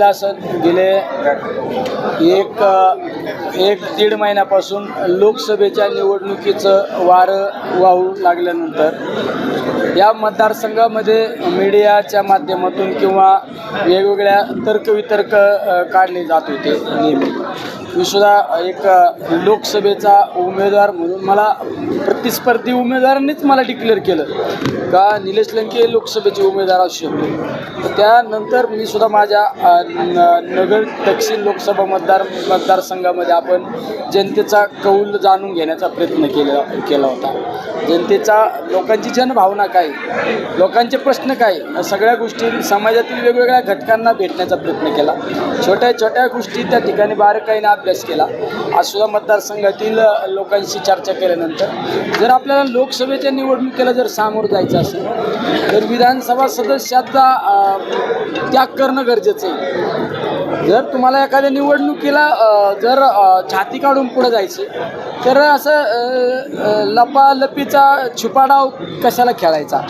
पाहिलं असं गेले एक एक दीड महिन्यापासून लोकसभेच्या निवडणुकीचं वारं वाहू लागल्यानंतर या मतदारसंघामध्ये मीडियाच्या माध्यमातून किंवा वेगवेगळ्या तर्कवितर्क काढले जात होते नेहमी. मी सुद्धा एक लोकसभेचा उमेदवार म्हणून मला प्रतिस्पर्धी उमेदवारांनीच मला डिक्लेअर केलं. का निलेश लंके लोकसभेचे उमेदवार असू शकतो. तर त्यानंतर मी सुद्धा माझ्या न- नगर दक्षिण लोकसभा मतदार मतदारसंघामध्ये आपण जनतेचा कौल जाणून घेण्याचा प्रयत्न केला केला होता. जनतेचा लोकांची जनभावना काय? लोकांचे प्रश्न काय? या सगळ्या गोष्टी समाजातील वेगवेगळ्या घटकांना भेटण्याचा प्रयत्न केला. छोट्या छोट्या गोष्टी त्या ठिकाणी बारकाईने अभ्यास केला. आज सुद्धा मतदारसंघातील लोकांशी चर्चा केल्यानंतर जर आपल्याला लोकसभेच्या निवडणुकीला जर सामोरं जायचं असेल तर विधानसभा सदस्याचा त्याग करणं गरजेचं आहे. जर तुम्हाला एखाद्या निवडणुकीला जर छाती काढून पुढे जायचे तर असं लपालपीचा छुपाडाव कशाला खेळायचा?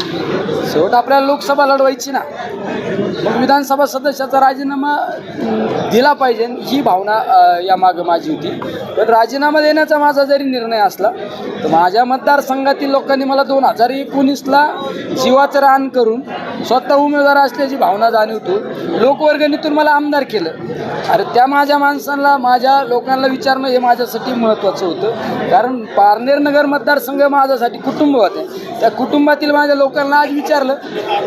शेवट आपल्याला लोकसभा लढवायची ना. मग विधानसभा सदस्याचा राजीनामा दिला पाहिजे ही भावना यामागं माझी होती. पण राजीनामा देण्याचा माझा जरी निर्णय असला तर माझ्या मतदारसंघातील लोकांनी मला दोन हजार एकोणीसला जीवाचं रान करून स्वतः उमेदवार असल्याची भावना जाणवतो. लोकवर्गणीतून मला आमदार केलं. अरे त्या माझ्या माणसांना माझ्या लोकांना विचारणं हे माझ्यासाठी महत्त्वाचं होतं. कारण पारनेर नगर मतदारसंघ माझ्यासाठी कुटुंब होते. त्या कुटुंबातील माझ्या लोकांना आज विचारलं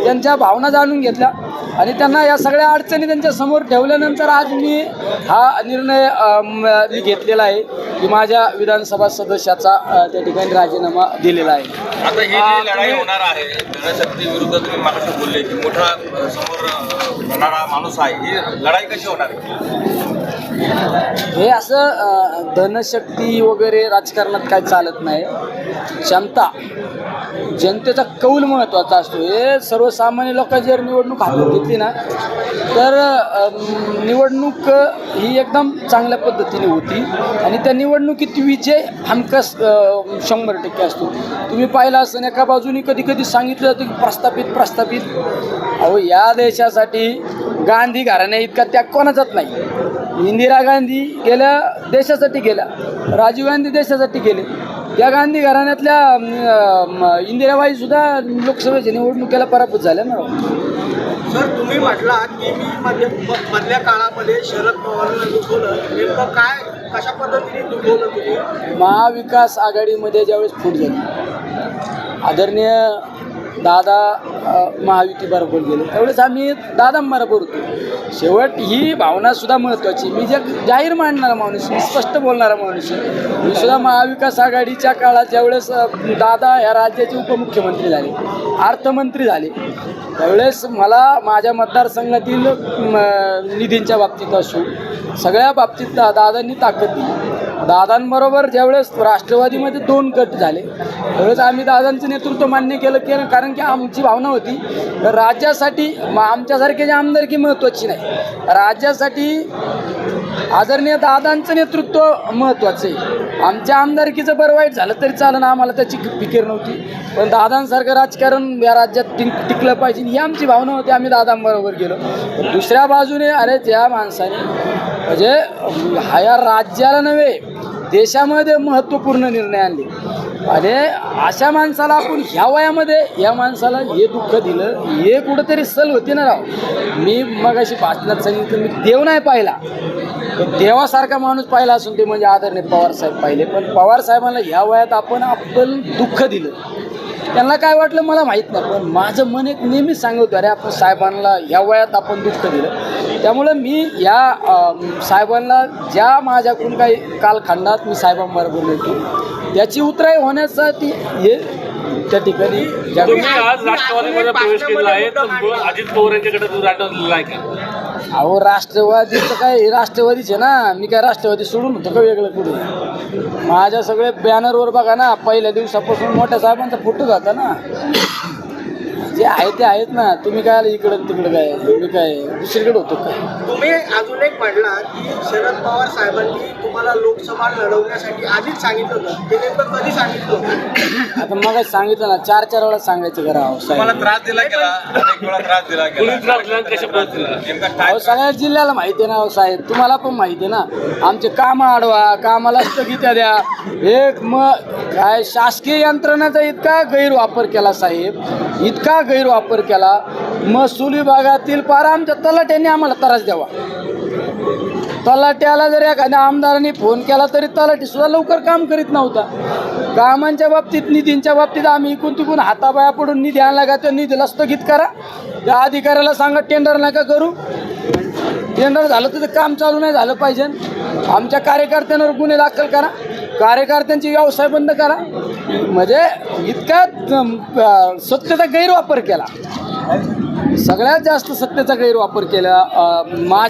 त्यांच्या भावना जाणून घेतल्या आणि त्यांना या सगळ्या अडचणी त्यांच्यासमोर ठेवल्यानंतर आज मी हा निर्णय म, घेतलेला आहे की माझ्या विधानसभा सदस्याचा त्या ठिकाणी राजीनामा दिलेला आहे. आता ही जी लढाई होणार आहे जनशक्ती विरुद्ध तुम्ही मागाशी बोलले की मोठा समोर होणारा माणूस आहे ही लढाई कशी होणार आहे? हे असं धनशक्ती वगैरे राजकारणात काय चालत नाही. क्षमता जनतेचा कौल महत्त्वाचा असतो. हे सर्वसामान्य लोकांची जर निवडणूक हातात घेतली ना तर निवडणूक ही एकदम चांगल्या पद्धतीने होती. आणि त्या निवडणुकीत विजय हमखास शंभर टक्के असतो. तुम्ही पाहिला असं एका बाजूनी कधी कधी सांगितलं जातं की प्रस्थापित प्रस्थापित. अहो या देशासाठी गांधी घराण्या इतका त्याग कोणाचाच नाही. इंदिरा गांधी गेल्या देशासाठी गेल्या. राजीव गांधी देशासाठी गेले. या गांधी घराण्यातल्या अं, म, इंदिराबाई सुद्धा लोकसभेच्या निवडणुकीला पराभूत झाल्या ना. सर तुम्ही म्हटलात की मी मध्ये मधल्या काळामध्ये शरद पवारांना दुखवलं. नेमकं काय कशा पद्धतीने दुखवलं तुम्ही? महाविकास आघाडीमध्ये ज्यावेळेस फूट झाली. आदरणीय दादा महायुती बरोबर गेले. त्यावेळेस आम्ही दादांबरोबर होतो शेवट ही भावनासुद्धा महत्त्वाची. मी जे जाहीर मांडणारा माणूस मी स्पष्ट बोलणारा माणूस आहे. मी सुद्धा महाविकास आघाडीच्या काळात ज्यावेळेस दादा ह्या राज्याचे उपमुख्यमंत्री झाले अर्थमंत्री झाले त्यावेळेस मला माझ्या मतदारसंघातील निधींच्या बाबतीत असो सगळ्या बाबतीत दादांनी ताकद दिली. दादांबरोबर ज्यावेळेस राष्ट्रवादीमध्ये दोन गट झाले त्यावेळेस आम्ही दादांचं नेतृत्व मान्य केलं की कारण की आमची भावना होती तर राज्यासाठी आमच्यासारखे जे आमदारकी महत्त्वाची नाही. राज्यासाठी आदरणीय दादांचं नेतृत्व महत्त्वाचं आहे. आमच्या आमदारकीचं बरं वाईट झालं तरी चालणं आम्हाला त्याची फिकीर नव्हती. पण दादांसारखं राजकारण या राज्यात टिक टिकलं पाहिजे ही आमची भावना होती आम्ही दादांबरोबर गेलो. दुसऱ्या बाजूने अरे त्या माणसाने म्हणजे ह्या राज्याला नव्हे देशामध्ये महत्त्वपूर्ण निर्णय आणले. आणि अशा माणसाला आपण ह्या वयामध्ये या माणसाला हे दुःख दिलं हे कुठंतरी सल होती ना राव. मी मग अशी भाषणात सांगितलं मी देव नाही पाहिला. देवासारखा माणूस पाहिला असून ते म्हणजे आदरणीय पवारसाहेब पाहिले. पण पवारसाहेबांना ह्या वयात आपण आपण दुःख दिलं. त्यांना काय वाटलं मला माहीत नाही पण माझं मन एक नेहमीच सांगतो अरे आपण साहेबांना ह्या वयात आपण दुःख दिलं. त्यामुळं मी या साहेबांना ज्या माझ्याकडून काही कालखंडात मी साहेबांबरोबर येतो त्याची उतराई होण्यासाठी हे त्या ठिकाणी ज्या तुम्ही आज राष्ट्रवादीमध्ये प्रवेश केला आहे तर अजित पवार यांच्याकडे तू आहे का? अहो राष्ट्रवादीचं काय राष्ट्रवादीच आहे ना. मी काय राष्ट्रवादी सोडून होतो का वेगळं कुठे? माझ्या सगळे बॅनरवर बघा ना पहिल्या दिवसापासून मोठ्या साहेबांचा फोटो जाता ना. जे आहे ते आहेत ना तुम्ही काय आले इकडं तिकडं काय? मी काय दुसरीकडे होतो काय तुम्ही अजून एक म्हटला की शरद पवार साहेबांनी तुम्हाला लोकसभा लढवण्यासाठी आधीच सांगितलं होतं. ते नेमकं कधी सांगितलं होतं? आता मग सांगितलं ना चार चार वेळा सांगायचं करा अहो तुम्हाला साहेब त्रास दिला गेला? अनेक वेळा त्रास दिला कुणी गेला त्रास दिला आणि कशा पद्धतीने नेमका काय अहो सगळ्या जिल्ह्याला माहिती आहे ना अहो साहेब. तुम्हाला पण माहिती आहे ना आमचे कामं अडवा कामाला स्थगित्या द्या. एक मग काय शासकीय यंत्रणाचा इतका गैरवापर केला साहेब. इतका गैरवापर केला महसूल विभागातील पारा आमच्या तलाट्यांनी आम्हाला त्रास द्यावा. तलाट्याला जर एखाद्या आमदाराने फोन केला तरी तलाठी सुद्धा लवकर काम करीत नव्हता. कामांच्या बाबतीत निधींच्या बाबतीत आम्ही इकून तिकून हाताबाया पडून निधी आणला का त्या निधीला स्थगित करा. त्या अधिकाऱ्याला सांगा टेंडर नका करू. टेंडर झालं तर काम चालू नाही झालं पाहिजे. आमच्या कार्यकर्त्यांवर गुन्हे दाखल करा. कार्यकर्त्यांचे व्यवसाय बंद करा. म्हणजे इतका सत्यचा सत्तेचा गैरवापर केला. सगळ्यात जास्त सत्तेचा गैरवापर केला मा